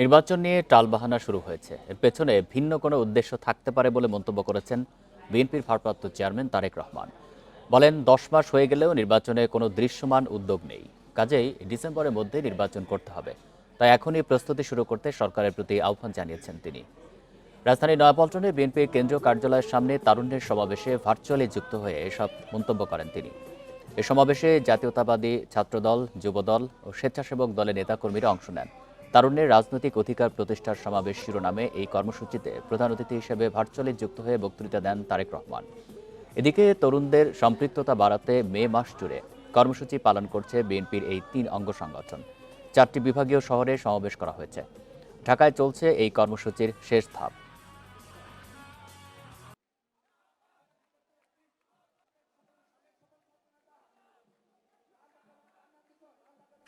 নির্বাচন নিয়ে টালবাহানা শুরু হয়েছে। এর পেছনে ভিন্ন কোনো উদ্দেশ্য থাকতে পারে বলে মন্তব্য করেছেন বিএনপির ভারপ্রাপ্ত চেয়ারম্যান তারেক রহমান। বলেন, দশ মাস হয়ে গেলেও নির্বাচনে কোনো দৃশ্যমান উদ্যোগ নেই। কাজেই ডিসেম্বরের মধ্যে নির্বাচন করতে হবে। তাই এখনই প্রস্তুতি শুরু করতে সরকারের প্রতি আহ্বান জানিয়েছেন তিনি। রাজধানীর নয়াপল্টনে বিএনপির কেন্দ্রীয় কার্যালয়ের সামনে তারুণ্যের সমাবেশে ভার্চুয়ালি যুক্ত হয়ে এসব মন্তব্য করেন তিনি। এ সমাবেশে জাতীয়তাবাদী ছাত্রদল, যুবদল ও স্বেচ্ছাসেবক দলের নেতাকর্মীরা অংশ নেন। তারুণ্যের রাজনৈতিক অধিকার প্রতিষ্ঠার সমাবেশ শিরোনামে এই কর্মসূচিতে প্রধান অতিথি হিসেবে ভার্চুয়ালি যুক্ত হয়ে বক্তৃতা দেন তারেক রহমান। এদিকে তরুণদের সম্পৃক্ততা বাড়াতে মে মাস জুড়ে কর্মসূচি পালন করছে বিএনপির এই তিন অঙ্গ সংগঠন। চারটি বিভাগীয় শহরে সমাবেশ করা হয়েছে। ঢাকায় চলছে এই কর্মসূচির শেষ ধাপ।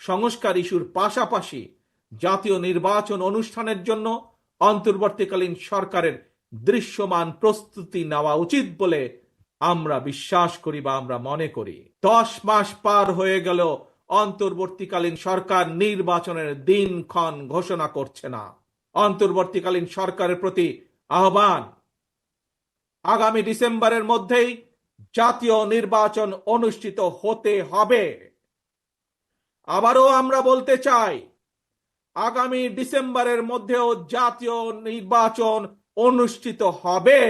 সংস্কার ইস্যুর পাশাপাশি জাতীয় নির্বাচন অনুষ্ঠানের জন্য অন্তর্বর্তীকালীন সরকারের দৃশ্যমান প্রস্তুতি নেওয়া উচিত বলে আমরা বিশ্বাস করি বা আমরা মনে করি। দশ মাস পার হয়ে গেল, অন্তর্বর্তীকালীন সরকার নির্বাচনের দিনক্ষণ ঘোষণা করছে না। অন্তর্বর্তীকালীন সরকারের প্রতি আহ্বান। আগামী ডিসেম্বরের মধ্যেই জাতীয় নির্বাচন অনুষ্ঠিত হতে হবে। আবারও আমরা বলতে চাই আগামী ডিসেম্বরের মধ্যেও জাতীয় নির্বাচন অনুষ্ঠিত হবে।